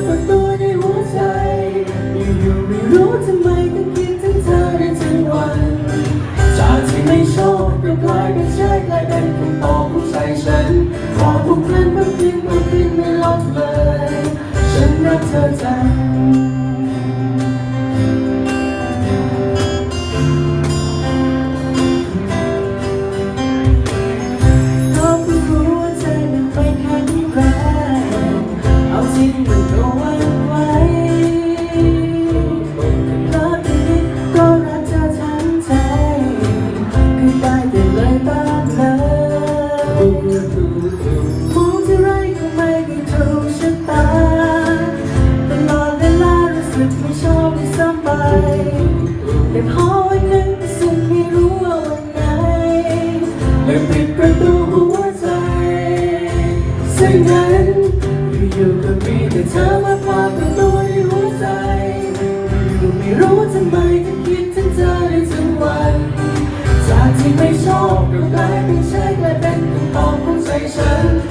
ปรากฏตัวในหัวใจ อยู่ๆไม่รู้ทำไมต้องคิดถึงเธอได้ทั้งวัน จากที่ไม่ชอบก็กลายเป็นใช่กลายเป็นคำตอบของใจฉันขอผูกพันเพิ่มขึ้นเพิ่มขึ้นไม่ลดเลย ฉันรักเธอจัง ประตูหัวใจซึ่งนั้นอยู่ๆก็มีแต่เธอมาฝากฏตัวในหัวใจอยู่ไม่รู้ทำไมถึงคิดถึงเธอได้ทั้งวันจากที่ไม่ชอบก็กลายเป็นใช่กลายเป็นคำตอบของใจฉัน